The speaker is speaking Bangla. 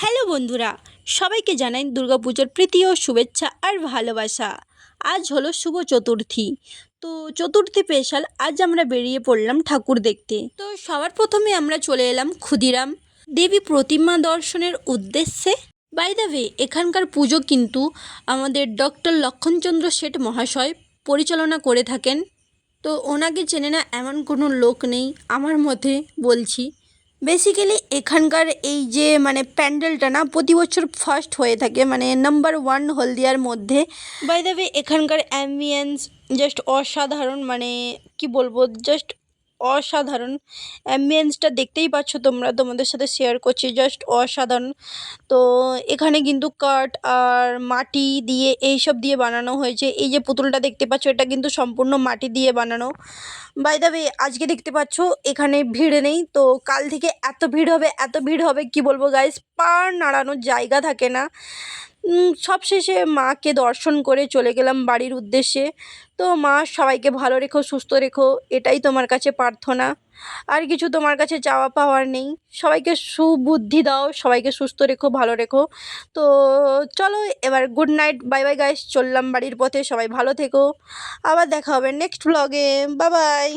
হ্যালো বন্ধুরা, সবাইকে জানাই দুর্গাপুজোর প্রীতি ও শুভেচ্ছা আর ভালোবাসা। আজ হলো শুভ চতুর্থী। তো চতুর্থী স্পেশাল আজ আমরা বেরিয়ে পড়লাম ঠাকুর দেখতে। তো সবার প্রথমে আমরা চলে এলাম ক্ষুদিরাম। দেবী প্রতিমা দর্শনের উদ্দেশ্যে। বাই দ্য ওয়ে এখানকার পুজো কিন্তু আমাদের ডক্টর লক্ষণচন্দ্র শেঠ মহাশয় পরিচালনা করে থাকেন। তো ওনাকে চেনে না এমন কোনো লোক নেই, আমার মতে বলছি। বেসিক্যালি এখানকার এই যে মানে প্যান্ডেলটা না, প্রতি বছর ফার্স্ট হয়ে থাকে মানে নাম্বার ওয়ান হলদিয়ার মধ্যে। বাই দ্য ওয়ে এখানকার অ্যাম্বিয়েন্স জাস্ট অসাধারণ মানে কি বলব জাস্ট অসাধারণ অ্যাম্বিয়েন্সটা দেখতেই পাচ্ছ তোমরা। তোমাদের সাথে শেয়ার করছি জাস্ট অসাধারণ। তো এখানে কিন্তু কাঠ আর মাটি দিয়ে, এইসব দিয়ে বানানো হয়েছে। এই যে পুতুলটা দেখতে পাচ্ছ, এটা কিন্তু সম্পূর্ণ মাটি দিয়ে বানানো। বাই আজকে দেখতে পাচ্ছ, এখানে ভিড় নেই। তো কাল থেকে এত ভিড় হবে, এত ভিড় হবে, কি বলব গাইস পার নাড়ানোর জায়গা থাকে না। সবশেষে মাকে দর্শন করে চলে গেলাম বাড়ির উদ্দেশ্যে। তো মা, সবাইকে ভালো রেখো, সুস্থ রেখো, এটাই তোমার কাছে প্রার্থনা। আর কিছু তোমার কাছে চাওয়া পাওয়ার নেই। সবাইকে সুবুদ্ধি দাও, সবাইকে সুস্থ রেখো, ভালো রেখো। তো চলো, এবার good night bye bye guys চললাম বাড়ির পথে, সবাই ভালো থেকো। আবার দেখা হবে নেক্সট ব্লগে বাই বাই